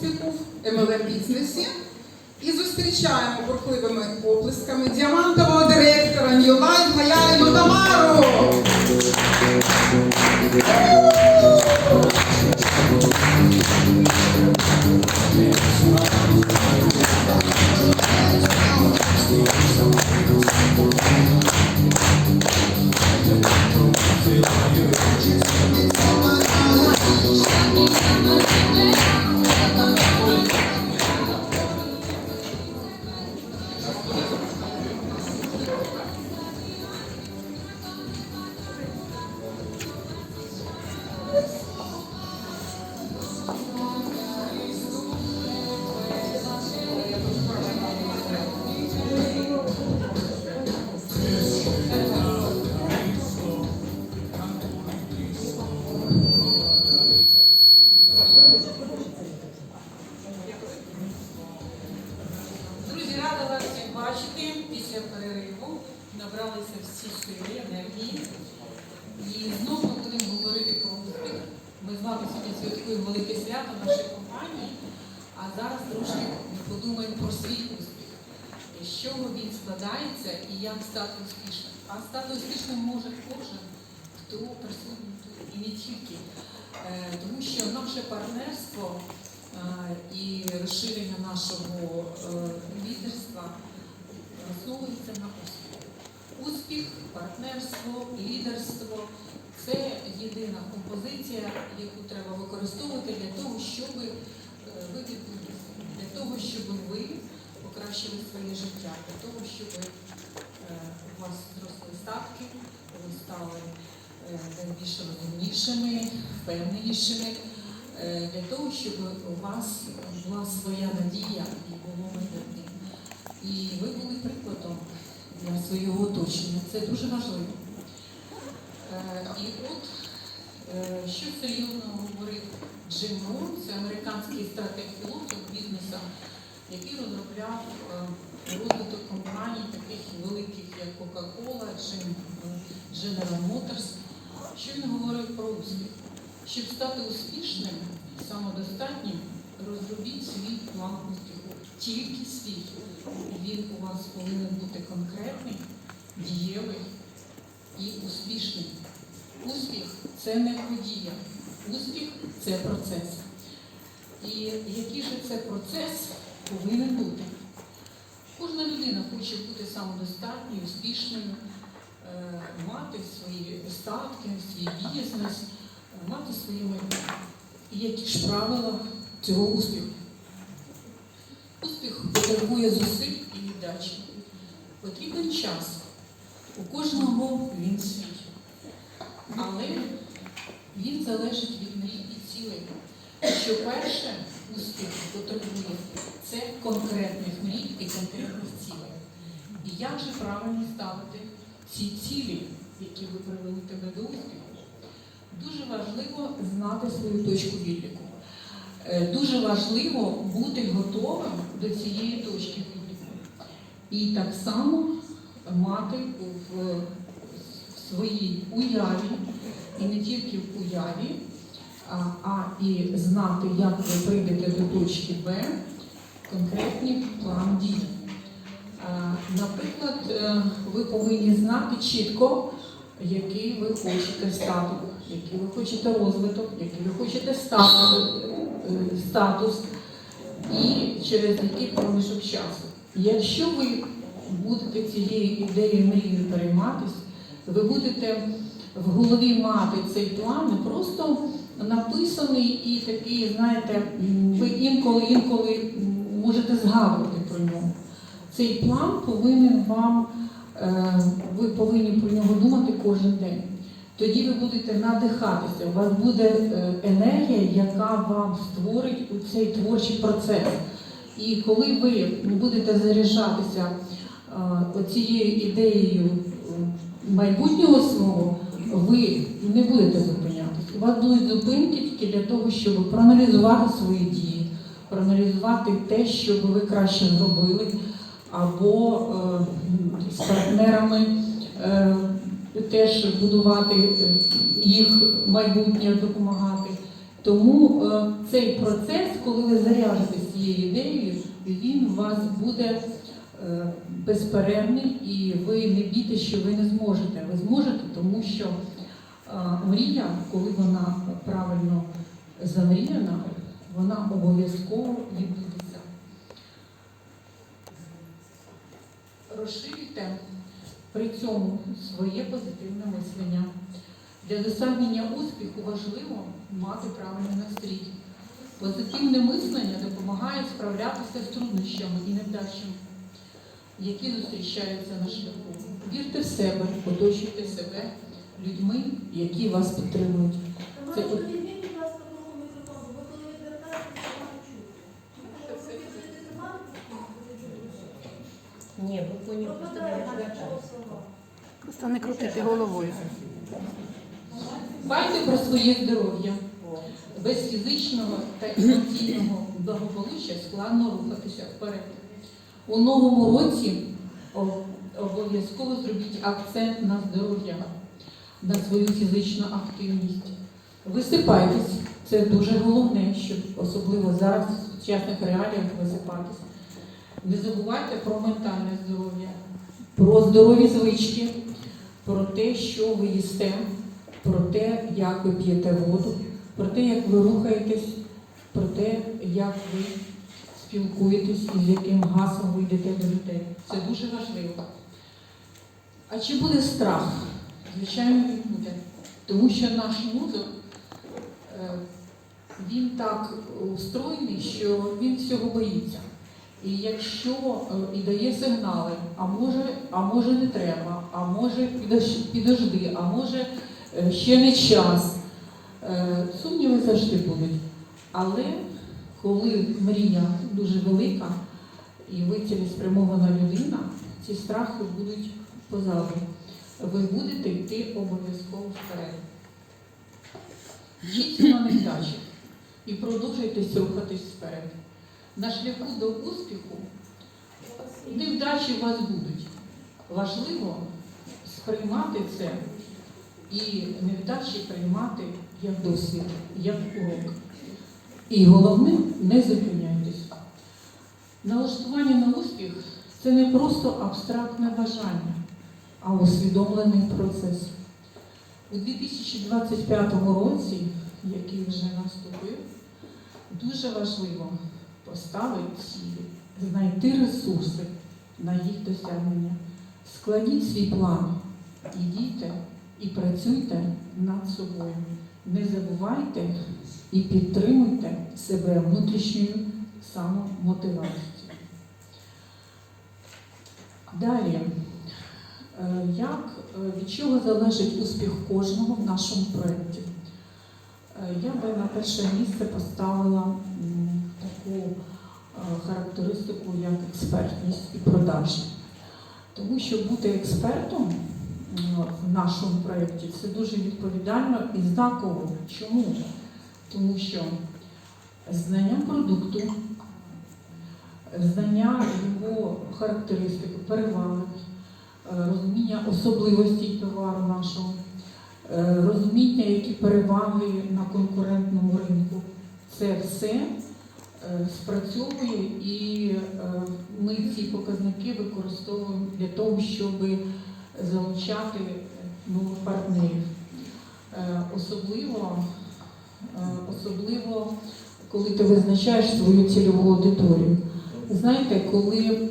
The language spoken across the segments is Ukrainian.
успіху в MLM бізнесі. І зустрічаємо бурхливими оплесками діамантового директора Ньюлайн Life Гаярину Тамару. Друзі, святкуємо велике свято нашої компанії, а зараз трошки подумаємо про свій успіх. З чого він складається і як стати успішним. А стати успішним може кожен, хто присутній тут і не тільки. Е, Тому що наше партнерство е, і розширення нашого е, лідерства основується на успіху. Успіх, партнерство, лідерство це єдина композиція, яку треба використовувати для того, щоб е, ви для того, щоб ви покращили своє життя, для того, щоб е, у вас зросли статки, ви стали е, більш розумнішими, впевненішими, для того, щоб у вас була своя надія і було майбутнє. І ви були прикладом для свого оточення. Це дуже важливо. Е, І от, е, що серйозно говорив Джим Рон, це американський стратег філософ бізнесу, який розробляв е, розвиток компаній, таких великих, як Coca-Cola, General Motors. Що він говорив про успіх? Щоб стати успішним, самодостатнім, розробіть свій план успіху. Тільки свій. Він у вас повинен бути конкретний, дієвий і успішний. Успіх це не подія. Успіх це процес. І який же це процес повинен бути? Кожна людина хоче бути самодостатньою, успішною, е, мати свої статки, свій бізнес, мати своє майбутнє. І які ж правила цього успіху? Успіх потребує зусиль і віддачі. Потрібен час. У кожного він свій. Але він залежить від мрій і цілей. Що перше успіх потребує це конкретних мрій і конкретних цілей. І як же правильно ставити ці цілі, які ви привели тебе до успіху? Дуже важливо знати свою точку відліку. Е, Дуже важливо бути готовим до цієї точки відліку. І так само мати в своїй уяві, і не тільки в уяві, а, а і знати, як ви прийдете до точки Б, конкретний план дій. Наприклад, е, ви повинні знати чітко, який ви хочете стати, який ви хочете розвиток, який ви хочете статус, е, статус і через який проміжок часу. Якщо ви будете цією ідеєю мрією перейматися, ви будете в голові мати цей план не просто написаний і такий, знаєте, ви інколи інколи можете згадувати про нього. Цей план повинен вам, е, ви повинні про нього думати кожен день. Тоді ви будете надихатися, у вас буде е, енергія, яка вам створить у цей творчий процес. І коли ви будете заряджатися е, оцією ідеєю майбутнього свого, ви не будете зупинятися. У вас будуть зупинки тільки для того, щоб проаналізувати свої дії, проаналізувати те, що ви краще зробили, або е, з партнерами е, теж будувати е, їх майбутнє, допомагати. Тому е, цей процес, коли ви заряджаєтесь цією ідеєю, він у вас буде безперервний і ви не бійте, що ви не зможете. Ви зможете, тому що е, мрія, коли вона правильно замріяна, вона обов'язково відбудеться. Розширюйте при цьому своє позитивне мислення. Для досягнення успіху важливо мати правильний настрій. Позитивне мислення допомагає справлятися з труднощами і невдачами, які зустрічаються на шляху. Вірте в себе, оточуйте себе людьми, які вас підтримують. Це бо. Ні, ви поняли, просто не Просто не крутити головою. Дбайте про своє здоров'я. Без фізичного та емоційного благополуччя складно рухатися вперед. У новому році обов'язково зробіть акцент на здоров'я, на свою фізичну активність. Висипайтесь, це дуже головне, щоб особливо зараз в сучасних реаліях висипатись. Не забувайте про ментальне здоров'я, про здорові звички, про те, що ви їсте, про те, як ви п'єте воду, про те, як ви рухаєтесь, про те, як ви спілкуєтесь і з яким гасом ви йдете до людей. Це дуже важливо. А чи буде страх? Звичайно, він буде. Тому що наш мозок е, він так устроєний, що він всього боїться. І якщо е, і дає сигнали, а може, а може не треба, а може підожди, а може е, ще не час. Сумніви завжди будуть. Але коли мрія дуже велика і ви цілеспрямована людина, ці страхи будуть позаду. Ви будете йти обов'язково вперед. Вчіться на невдачі і продовжуйтесь рухатись вперед. На шляху до успіху невдачі у вас будуть. Важливо сприймати це і невдачі приймати як досвід, як урок. І головне, не зупиняйтесь. Налаштування на успіх це не просто абстрактне бажання, а усвідомлений процес. У 2025 році, який вже наступив, дуже важливо поставити цілі, знайти ресурси на їх досягнення. Складіть свій план, ідіть і працюйте над собою. Не забувайте і підтримуйте себе внутрішньою самомотивацією. Далі, е, як, е, від чого залежить успіх кожного в нашому проєкті? Е, Я би на перше місце поставила таку характеристику, як експертність і продажі. Тому що бути експертом в нашому проєкті це дуже відповідально і знаково. Чому? Тому що знання продукту, знання його характеристик, переваги, е, розуміння особливостей товару нашого, е, розуміння, які переваги на конкурентному ринку. Це все е, спрацьовує і ми ці показники використовуємо для того, щоб залучати нових партнерів. Е, Особливо, е, особливо, коли ти визначаєш свою цільову аудиторію. Знаєте, коли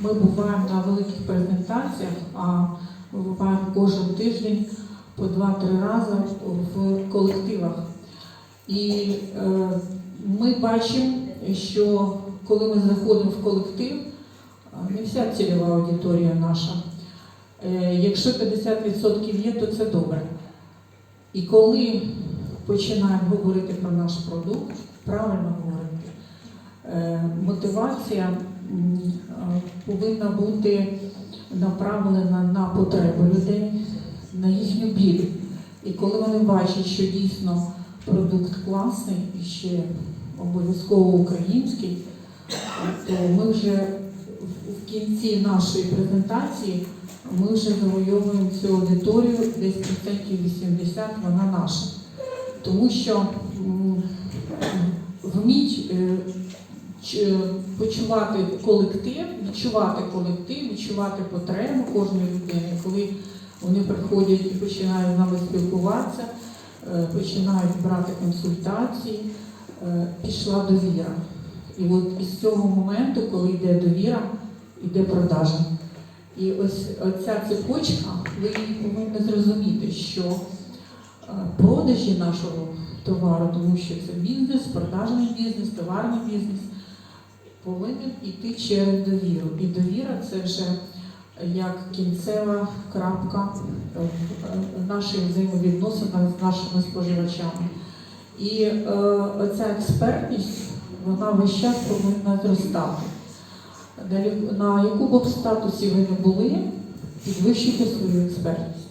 ми буваємо на великих презентаціях, а ми буваємо кожен тиждень по два-три рази в колективах. І е, ми бачимо, що коли ми заходимо в колектив, не вся цільова аудиторія наша. Е, Якщо 50% є, то це добре. І коли починаємо говорити про наш продукт, правильно говорити, е, мотивація е, повинна бути направлена на потреби людей, на їхню біль. І коли вони бачать, що дійсно продукт класний і ще обов'язково український, то ми вже в- в кінці нашої презентації ми вже завойовуємо цю аудиторію, десь процентів 80 вона наша. Тому що вміть е, почувати колектив, відчувати колектив, відчувати потребу кожної людини, коли вони приходять і починають з нами спілкуватися, е, починають брати консультації, е, пішла довіра. І от із цього моменту, коли йде довіра, йде продажа. І ось ця цепочка, ви повинні зрозуміти, що е, продажі нашого товару, тому що це бізнес, продажний бізнес, товарний бізнес, повинен йти через довіру. І довіра це вже як кінцева крапка е, в наших взаємовідносинах з нашими споживачами. І е, оця експертність, вона весь час повинна зростати. На якому б статусі ви не були, підвищуйте свою експертність,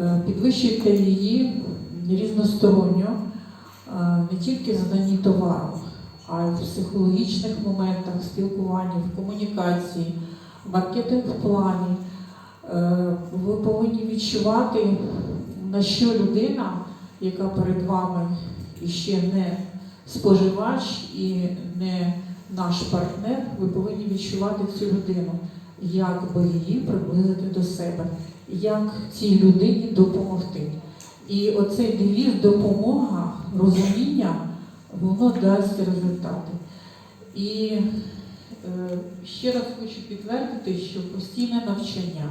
Е, підвищуйте її різносторонньо, е, не тільки заданні товару, а й в психологічних моментах, в спілкуванні, в комунікації, в маркетинг плані. Е, Ви повинні відчувати, на що людина, яка перед вами іще не споживач і не наш партнер, ви повинні відчувати цю людину, як би її приблизити до себе, як цій людині допомогти. І оцей девіз допомога, розуміння, воно дасть результати. І е, ще раз хочу підтвердити, що постійне навчання.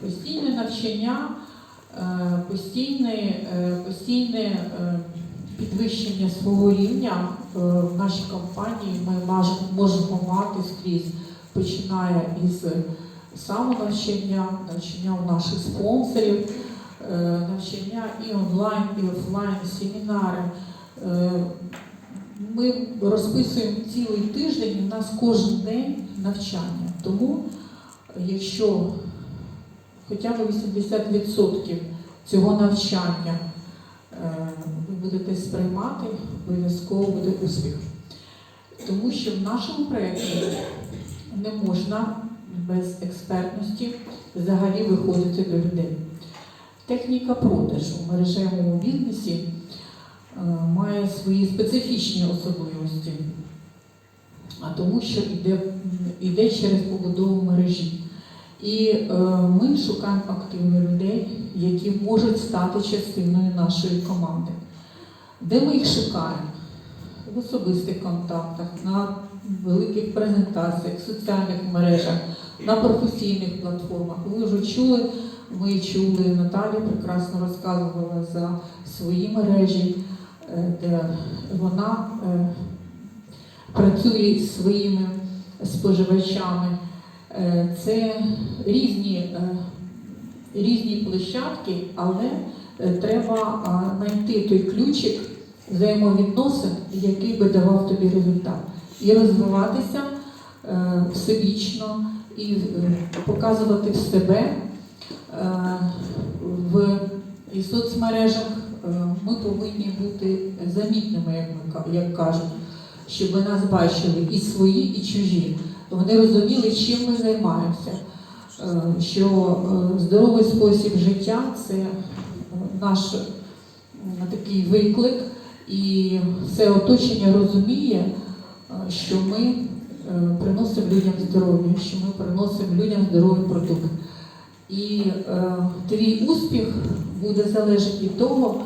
Постійне навчання, е, постійне, е, постійне е, підвищення свого рівня е, в нашій компанії ми можемо мати скрізь, починає із самонавчання, навчання у наших спонсорів, е, навчання і онлайн, і офлайн, семінари. Е, Ми розписуємо цілий тиждень, у нас кожен день навчання. Тому, якщо хоча б 80% цього навчання будете сприймати, обов'язково буде успіх. Тому що в нашому проєкті не можна без експертності взагалі виходити до людей. Техніка продажу в мережевому бізнесі е, має свої специфічні особливості, а тому що йде, йде через побудову мережі. І е, ми шукаємо активно людей, які можуть стати частиною нашої команди. Де ми їх шукаємо? В особистих контактах, на великих презентаціях, соціальних мережах, на професійних платформах. Ви вже чули, ми чули, Наталя прекрасно розказувала за свої мережі, е, де вона е, працює зі своїми споживачами. Е, Це різні, різні площадки, але треба знайти той ключик взаємовідносин, який би давав тобі результат. І розвиватися е, всебічно, і е, показувати в себе е, в соцмережах. Е, Ми повинні бути замітними, як ми кажуть, щоб нас бачили і свої, і чужі. Вони розуміли, чим ми займаємося. Е, Що е, здоровий спосіб життя це е, наш такий виклик, і все оточення розуміє, е, що ми е, приносимо людям здоров'я, що ми приносимо людям здоровий продукт. І е, твій успіх буде залежати від того,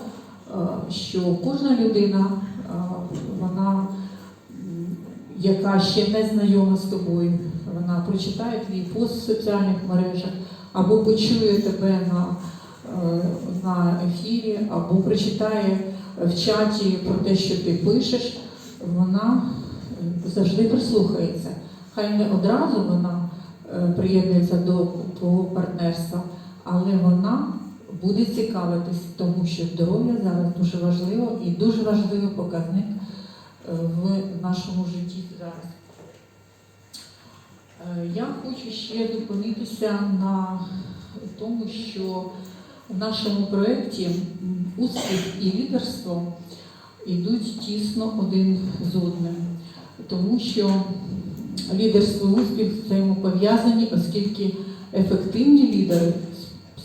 е, що кожна людина, е, вона, яка ще не знайома з тобою, вона прочитає твій пост в соціальних мережах, або почує тебе на, на ефірі, або прочитає в чаті про те, що ти пишеш, вона е, завжди прислухається. Хай не одразу вона е, приєднується до твого партнерства, але вона буде цікавитись, тому що здоров'я зараз дуже важливо і дуже важливий показник е, в нашому житті зараз. Е, Я хочу ще зупинитися на тому, що в нашому проєкті успіх і лідерство йдуть тісно один з одним, тому що лідерство і успіх взаємопов'язані, оскільки ефективні лідери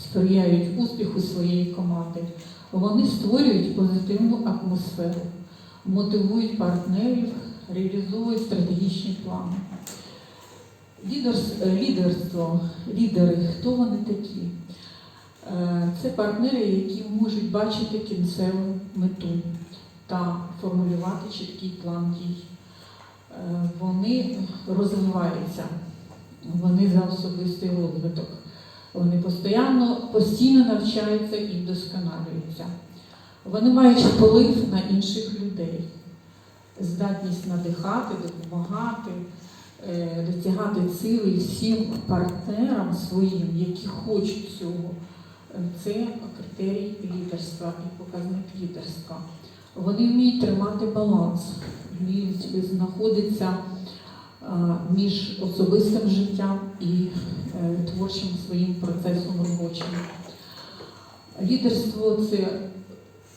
сприяють успіху своєї команди, Вони створюють позитивну атмосферу, мотивують партнерів, реалізовують стратегічні плани. Лідерство, лідери, хто вони такі? Е, Це партнери, які можуть бачити кінцеву мету та формулювати чіткий план дій. Е, Вони розвиваються, вони за особистий розвиток. Вони постійно, постійно навчаються і вдосконалюються. Вони мають вплив на інших людей, здатність надихати, допомагати, е, досягати цілей всім партнерам своїм, які хочуть цього. Е, Це критерій лідерства і показник лідерства. Вони вміють тримати баланс, вміють знаходитися е, між особистим життям і е, творчим своїм процесом робочим. Лідерство це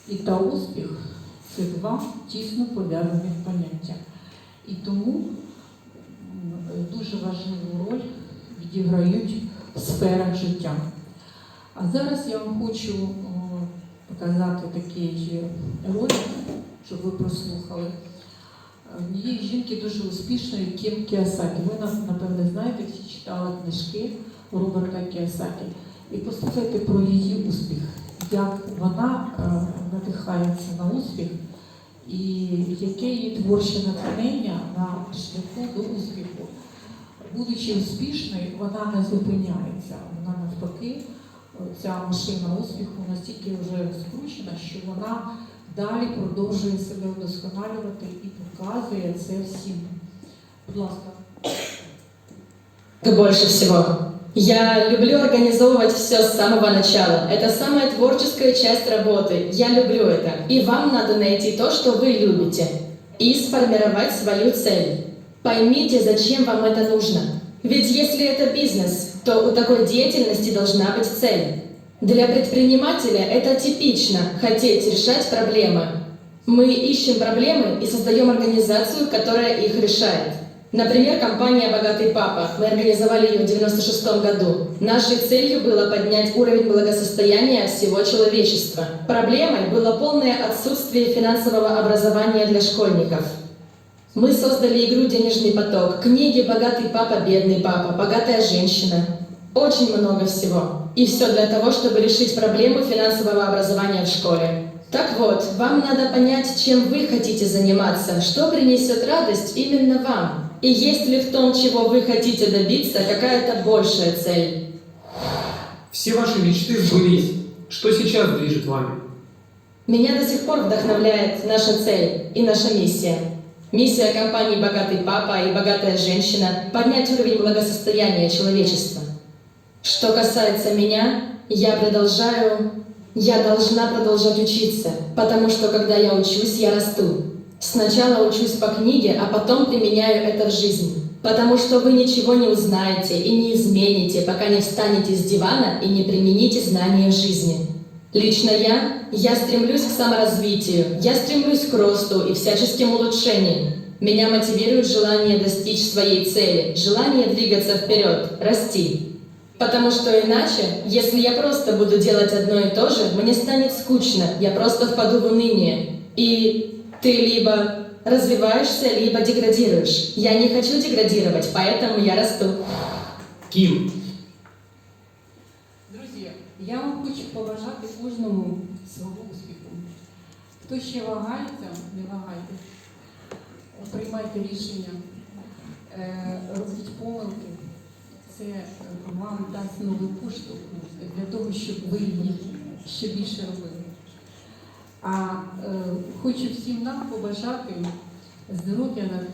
і та успіх це два тісно пов'язаних поняття. І тому дуже важливу роль відіграють в сферах життя. А зараз я вам хочу показати такий ролик, щоб ви прослухали. Однієї жінки дуже успішної Кім Кіосакі. Ви нас, напевне, знаєте, всі читали книжки Роберта Кіосакі. І послухайте про її успіх, як вона е, надихається на успіх і яке її творче натхнення на шляху до успіху. Будучи успішною, вона не зупиняється. Вона навпаки, ця машина успіху настільки вже скручена, що вона далі продовжує себе вдосконалювати і показує це всім. Будь ласка. больше всего. Я люблю организовывать все с самого начала. Это самая творческая часть работы. Я люблю это. И вам надо найти то, что вы любите. И сформировать свою цель. Поймите, зачем вам это нужно. Ведь если это бизнес, то у такой деятельности должна быть цель. Для предпринимателя это типично – хотеть решать проблемы. Мы ищем проблемы и создаем организацию, которая их решает. Например, компания «Богатый папа». Мы организовали ее в 96 году. Нашей целью было поднять уровень благосостояния всего человечества. Проблемой было полное отсутствие финансового образования для школьников. Мы создали игру «Денежный поток», книги «Богатый папа», «Бедный папа», «Богатая женщина». Очень много всего. И все для того, чтобы решить проблему финансового образования в школе. Так вот, вам надо понять, чем вы хотите заниматься, что принесет радость именно вам. И есть ли в том, чего вы хотите добиться, какая-то большая цель. Все ваши мечты сбылись. Что сейчас движет вами? Меня до сих пор вдохновляет наша цель и наша миссия. Миссия компании «Богатый папа» и «Богатая женщина» – поднять уровень благосостояния человечества. Что касается меня, я продолжаю... Я должна продолжать учиться, потому что когда я учусь, я расту. Сначала учусь по книге, а потом применяю это в жизни. Потому что вы ничего не узнаете и не измените, пока не встанете с дивана и не примените знания в жизни. Лично я, я стремлюсь к саморазвитию, я стремлюсь к росту и всяческим улучшениям. Меня мотивирует желание достичь своей цели, желание двигаться вперед, расти. Потому что иначе, если я просто буду делать одно и то же, мне станет скучно, я просто впаду в уныние. И ты либо развиваешься, либо деградируешь. Я не хочу деградировать, поэтому я расту. Ким, я вам хочу побажати кожному свого успіху. Хто ще вагається, не вагайтесь. Приймайте рішення, е, робіть помилки. Це вам дасть новий поштовх для того, щоб ви їх ще більше робили. А е, хочу всім нам побажати здоров'я, натхнення.